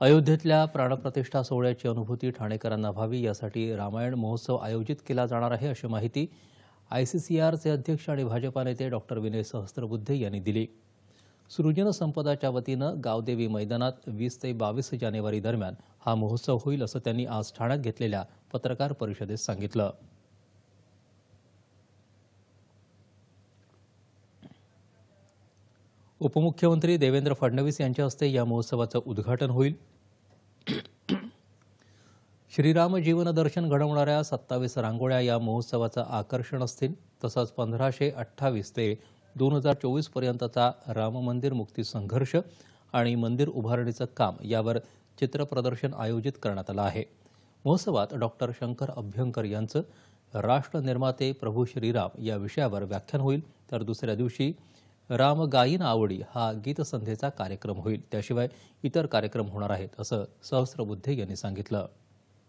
अयोध्येतल्या प्राणप्रतिष्ठा सोहळ्याची अनुभूती ठाणेकरांना व्हावी यासाठी रामायण महोत्सव आयोजित केला जाणार आहे अशी माहिती आयसीसीआरचे अध्यक्ष आणि भाजपा नेते डॉक्टर विनय सहस्त्रबुद्धे यांनी दिली. सृजन संपदाच्या वतीनं गावदेवी मैदानात वीस ते बावीस जानेवारी दरम्यान हा महोत्सव होईल असं त्यांनी आज ठाण्यात घेतलेल्या पत्रकार परिषदेत सांगितलं. उपमुख्यमंत्री देवेंद्र फडणवीस यांच्या हस्ते या महोत्सवाचं उद्घाटन होईल. श्रीराम जीवनदर्शन घडवणाऱ्या सत्तावीस रांगोळ्या या महोत्सवाचं आकर्षण असतील. तसंच पंधराशे अठ्ठावीस ते दोन हजार चोवीस पर्यंतचा राम मंदिर मुक्ती संघर्ष आणि मंदिर उभारणीचं काम यावर चित्रप्रदर्शन आयोजित करण्यात आलं आहे. महोत्सवात डॉक्टर शंकर अभ्यंकर यांचं राष्ट्र निर्माते प्रभू श्रीराम या विषयावर व्याख्यान होईल. तर दुसऱ्या दिवशी राम गायीन आवडी हा गीतसंध्येचा कार्यक्रम होईल. त्याशिवाय इतर कार्यक्रम होणार आहेत असं सहस्रबुद्धे यांनी सांगितलं.